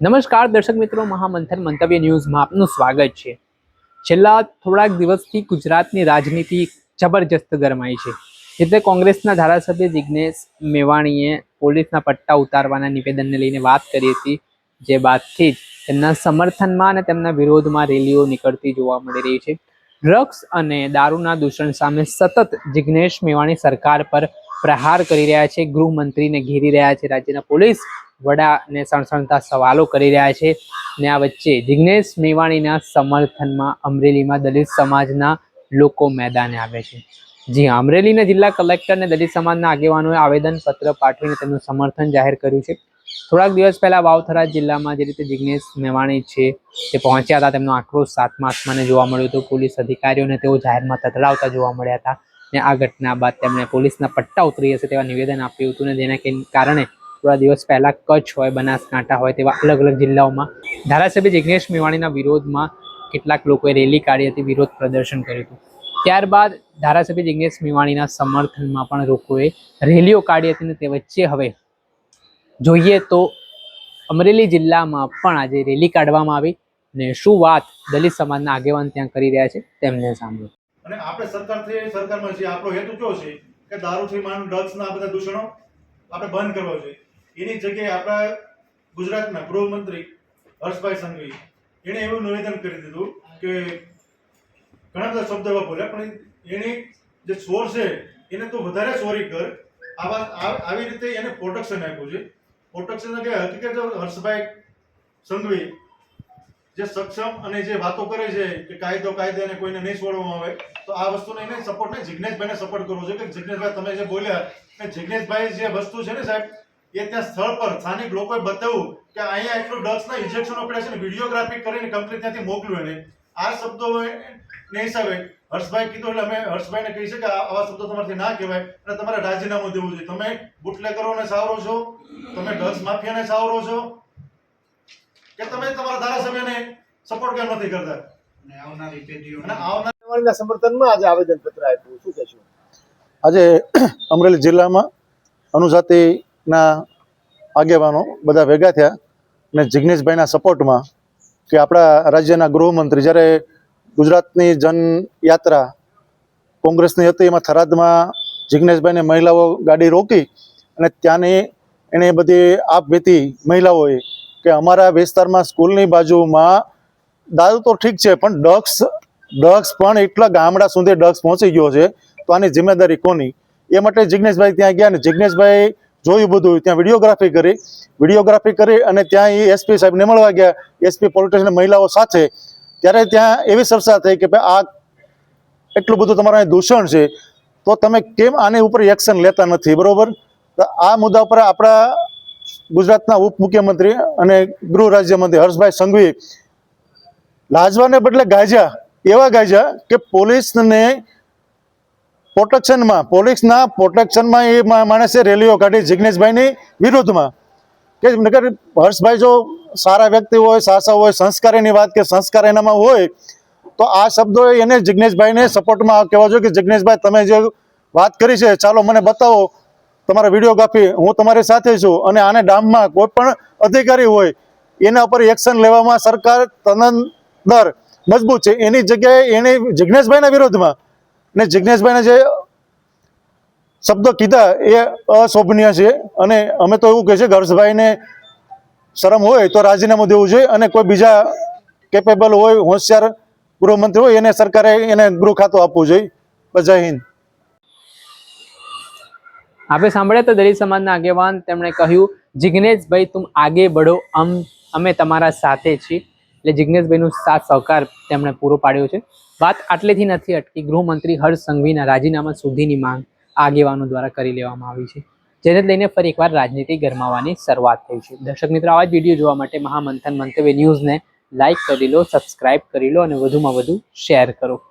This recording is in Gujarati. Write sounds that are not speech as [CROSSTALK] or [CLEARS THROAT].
નમસ્કાર, દર્શક મિત્રો, મહામંથન મંતવ્ય ન્યૂઝમાં આપનું સ્વાગત છે. છેલ્લા થોડાક દિવસથી ગુજરાતની રાજનીતિ જબરજસ્ત ગરમાઈ છે. એટલે કોંગ્રેસના ધારાસભ્ય જિજ્ઞેશ મેવાણીએ પોલીસના પટ્ટા ઉતારવાના નિવેદનને લઈને વાત કરી હતી, જે બાદથી જ તેમના સમર્થનમાં અને તેમના વિરોધમાં રેલીઓ નીકળતી જોવા મળી રહી છે. ડ્રગ્સ અને દારૂના દૂષણ સામે સતત જિજ્ઞેશ મેવાણી સરકાર પર પ્રહાર કરી રહ્યા છે, ગૃહમંત્રીને ઘેરી રહ્યા છે, રાજ્યના પોલીસ વડાને સણસણતા સવાલો કરી રહ્યા છે ને આ વચ્ચે જિજ્ઞેશ મેવાણીના સમર્થનમાં અમરેલીમાં દલિત સમાજના લોકો મેદાને આવે છે. જી અમરેલીના જિલ્લા કલેક્ટર અને દલિત સમાજના આગેવાનોએ આવેદનપત્ર પાઠવીને તેમનું સમર્થન જાહેર કર્યું છે. થોડાક દિવસ પહેલા વાવથરા જિલ્લામાં જે રીતે જિજ્ઞેશ મેવાણી છે તે પહોંચ્યા હતા, તેમનો આક્રોશ સાતમા આસમાને જોવા મળ્યો હતો. પોલીસ અધિકારીઓને તેઓ જાહેરમાં તતડાવતા જોવા મળ્યા હતા. ને આ ઘટના બાદ તેમણે પોલીસના પટ્ટા ઉતરી હશે તેવા નિવેદન આપ્યું હતું ને જેના કારણે થોડા દિવસ પહેલા કચ્છ હોય, બનાસકાંઠા હોય તેવા અલગ અલગ જિલ્લાઓમાં ધારાસભ્ય જિજ્ઞેશ મેવાણીના વિરોધમાં કેટલાક લોકોએ રેલી કાઢી હતી, વિરોધ પ્રદર્શન કર્યું હતું. ત્યારબાદ ધારાસભ્ય જિજ્ઞેશ મેવાણીના સમર્થનમાં પણ લોકોએ રેલીઓ કાઢી હતી ને તે વચ્ચે હવે જોઈએ તો અમરેલી જિલ્લામાં પણ આજે રેલી કાઢવામાં આવી ને શું વાત દલિત સમાજના આગેવાન ત્યાં કરી રહ્યા છે તેમને સાંભળો. અને આપણે સરકારથી સરકારમાં છીએ. આપણો હેતુ કયો છે? કે દારૂથી માંડ ડ્રગ્સના બધા દૂષણો આપણે બંધ કરવા જોઈએ. એની જગ્યાએ આપણા ગુજરાતના ગૃહમંત્રી હર્ષભાઈ સંઘવી, એણે એવું નિવેદન કરી દીધું કે ઘણા બધા શબ્દો એવા બોલ્યા, પણ એની જે સ્વર છે, એને તો વધારે સોરી કર. આવા આવી રીતે એને પ્રોટેક્શન આપ્યું છે. પ્રોટેક્શન કે હકીકત હર્ષભાઈ સંઘવી જે સક્ષમ અને જે વાતો કરે છે કે કાયદો, કાયદાને કોઈને નહીં છોડવામાં આવે, તો આ વસ્તુને એને સપોર્ટ નહીં જિજ્ઞેશભાઈને સપોર્ટ કરવો જોઈએ. કે જિજ્ઞેશભાઈ તમે જે બોલ્યા કે જિજ્ઞેશભાઈ જે વસ્તુ છે ને સાહેબ, એ ત્યાં સ્થળ પર સ્થાનિક લોકોએ બતાવ્યું કે અહીંયા એટલું ડ્રગ્સના ઇન્જેક્શનો પડ્યા છે ને વિડીયોગ્રાફી કરીને કંપની ત્યાંથી મોકલ્યું એને. આ શબ્દો ને હિસાબે હર્ષભાઈ કીધું, એટલે અમે હર્ષભાઈને કહી છે કે આવા શબ્દો તમારાથી ના કહેવાય અને તમારે રાજીનામું દેવું જોઈએ. તમે બુટલેકરોને સાવરો છો, તમે ડ્રગ્સ માફિયાને સાવરો છો કે તમે તમારા ધારાસભ્યને સપોર્ટ કેમ નથી કરતા? અને આવનારી પેઢીઓ અને આવનાર સમર્થનમાં આજે આવેદનપત્ર આપ્યું. શું કહેશું? આજે [CLEARS THROAT] અમરેલી જિલ્લામાં અનુજાતિના આગેવાનો બધા ભેગા થયા અને જિજ્ઞેશભાઈના સપોર્ટમાં કે આપણા રાજ્યના ગૃહમંત્રી જ્યારે ગુજરાતની જનયાત્રા કોંગ્રેસની હતી એમાં થરાદમાં જિજ્ઞેશભાઈને મહિલાઓ ગાડી રોકી અને ત્યાંની એણે બધી આપવીતી મહિલાઓએ કે અમારા વિસ્તારમાં સ્કૂલની બાજુમાં દારૂ તો ઠીક છે, પણ ડ્રગ્સ ડ્રગ્સ પણ એટલા ગામડા સુધી ડ્રગ્સ પહોંચી ગયો છે, તો આની જિમ્મેદારી કોની? એ માટે જિજ્ઞેશભાઈ ત્યાં ગયા અને જિજ્ઞેશભાઈ જોયું બધું. ત્યાં વિડીયોગ્રાફી કરી વિડીયોગ્રાફી કરી અને ત્યાં એ એસપી સાહેબને મળવા ગયા. એસપી પોલિટિશિયન મહિલાઓ સાથે. ત્યારે ત્યાં એવી ચર્ચા થઈ કે ભાઈ આ એટલું બધું તમારા દૂષણ છે, તો તમે કેમ આની ઉપર એક્શન લેતા નથી? બરોબર? આ મુદ્દા ઉપર આપણા ગુજરાતના ઉપમુખ્યમંત્રી અને ગૃહ રાજ્યમંત્રી હર્ષભાઈ સંઘવી લાજવાને બદલે ગાજ્યા, એવા ગાજ્યા કે પોલીસને પ્રોટેક્શનમાં, પોલીસના પ્રોટેક્શનમાં એ માણસે રેલીઓ કાઢી જિજ્ઞેશભાઈની વિરુદ્ધમાં. કે નગર હર્ષભાઈ જો સારા વ્યક્તિ હોય, સાસા હોય, સંસ્કારીની વાત કે સંસ્કાર એનામાં હોય, તો આ શબ્દો એને જિજ્ઞેશભાઈને સપોર્ટમાં કહેવા જોઈએ કે જિજ્ઞેશભાઈ તમે જે વાત કરી છે, ચાલો મને બતાવો તમારા વિડીયોગ્રાફી હું તમારી સાથે છું અને આને ડામમાં કોઈ પણ અધિકારી હોય, એના ઉપર એક્શન લેવામાં સરકાર તનંદર મજબૂત છે. એની જગ્યાએ એને જિજ્ઞેશભાઈના વિરોધમાં ને જિજ્ઞેશભાઈને જે શબ્દો કીધા એ અશોભનીય છે અને અમે તો એવું કહે છે કે હર્ષભાઈને શરમ હોય તો રાજીનામું દેવું જોઈએ અને કોઈ બીજા કેપેબલ હોય, હોશિયાર ગૃહમંત્રી હોય, એને સરકારે એને ગૃહ ખાતું આપવું જોઈએ. જય હિન્દ. આપણે સાંભળ્યા તો દલિત સમાજના આગેવાન તેમણે કહ્યું જિજ્ઞેશભાઈ તું આગે બઢો, અમ, અમે તમારા સાથે છીએ. એટલે જિજ્ઞેશભાઈનું સાથ સહકાર તેમણે પૂરો પાડ્યો છે. વાત આટલેથી નથી અટકી, ગૃહમંત્રી હર્ષ સંઘવીના રાજીનામા સુધીની માંગ આગેવાનો દ્વારા કરી લેવામાં આવી છે, જેને લઈને ફરી એકવાર રાજનીતિ ગરમાવાની શરૂઆત થઈ છે. દર્શક મિત્રો, આવા જ વીડિયો જોવા માટે મહામંથન મંતવ્ય ન્યૂઝને લાઇક કરી લો, સબસ્ક્રાઇબ કરી લો અને વધુમાં વધુ શેર કરો.